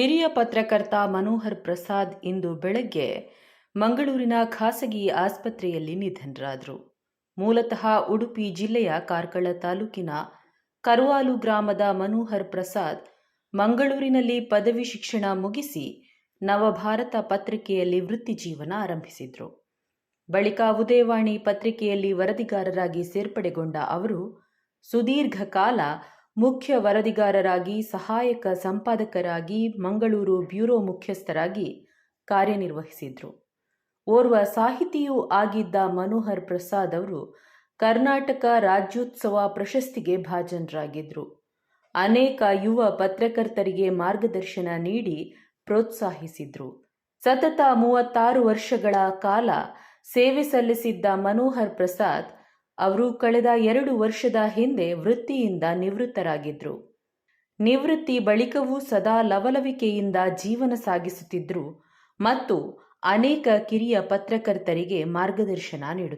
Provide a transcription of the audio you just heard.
ಹಿರಿಯ ಪತ್ರಕರ್ತ ಮನೋಹರ್ ಪ್ರಸಾದ್ ಇಂದು ಬೆಳಗ್ಗೆ ಮಂಗಳೂರಿನ ಖಾಸಗಿ ಆಸ್ಪತ್ರೆಯಲ್ಲಿ ನಿಧನರಾದರು. ಮೂಲತಃ ಉಡುಪಿ ಜಿಲ್ಲೆಯ ಕಾರ್ಕಳ ತಾಲೂಕಿನ ಕರುವಾಲು ಗ್ರಾಮದ ಮನೋಹರ್ ಪ್ರಸಾದ್ ಮಂಗಳೂರಿನಲ್ಲಿ ಪದವಿ ಶಿಕ್ಷಣ ಮುಗಿಸಿ ನವಭಾರತ ಪತ್ರಿಕೆಯಲ್ಲಿ ವೃತ್ತಿ ಜೀವನ ಆರಂಭಿಸಿದರು. ಬಳಿಕ ಉದಯವಾಣಿ ಪತ್ರಿಕೆಯಲ್ಲಿ ವರದಿಗಾರರಾಗಿ ಸೇರ್ಪಡೆಗೊಂಡ ಅವರು, ಸುದೀರ್ಘ ಕಾಲ ಮುಖ್ಯ ವರದಿಗಾರರಾಗಿ, ಸಹಾಯಕ ಸಂಪಾದಕರಾಗಿ, ಮಂಗಳೂರು ಬ್ಯೂರೋ ಮುಖ್ಯಸ್ಥರಾಗಿ ಕಾರ್ಯನಿರ್ವಹಿಸಿದ್ರು. ಓರ್ವ ಸಾಹಿತಿಯೂ ಆಗಿದ್ದ ಮನೋಹರ್ ಪ್ರಸಾದ್ ಅವರು ಕರ್ನಾಟಕ ರಾಜ್ಯೋತ್ಸವ ಪ್ರಶಸ್ತಿಗೆ ಭಾಜನರಾಗಿದ್ದರು ಅನೇಕ ಯುವ ಪತ್ರಕರ್ತರಿಗೆ ಮಾರ್ಗದರ್ಶನ ನೀಡಿ ಪ್ರೋತ್ಸಾಹಿಸಿದ್ರು. ಸತತ ಮೂವತ್ತಾರು ವರ್ಷಗಳ ಕಾಲ ಸೇವೆ ಸಲ್ಲಿಸಿದ್ದ ಮನೋಹರ್ ಪ್ರಸಾದ್ ಅವರು ಕಳೆದ ಎರಡು ವರ್ಷದ ಹಿಂದೆ ವೃತ್ತಿಯಿಂದ ನಿವೃತ್ತರಾಗಿದ್ದರು ನಿವೃತ್ತಿ ಬಳಿಕವೂ ಸದಾ ಲವಲವಿಕೆಯಿಂದ ಜೀವನ ಸಾಗಿಸುತ್ತಿದ್ದರು ಮತ್ತು ಅನೇಕ ಕಿರಿಯ ಪತ್ರಕರ್ತರಿಗೆ ಮಾರ್ಗದರ್ಶನ ನೀಡುತ್ತಿದ್ದರು.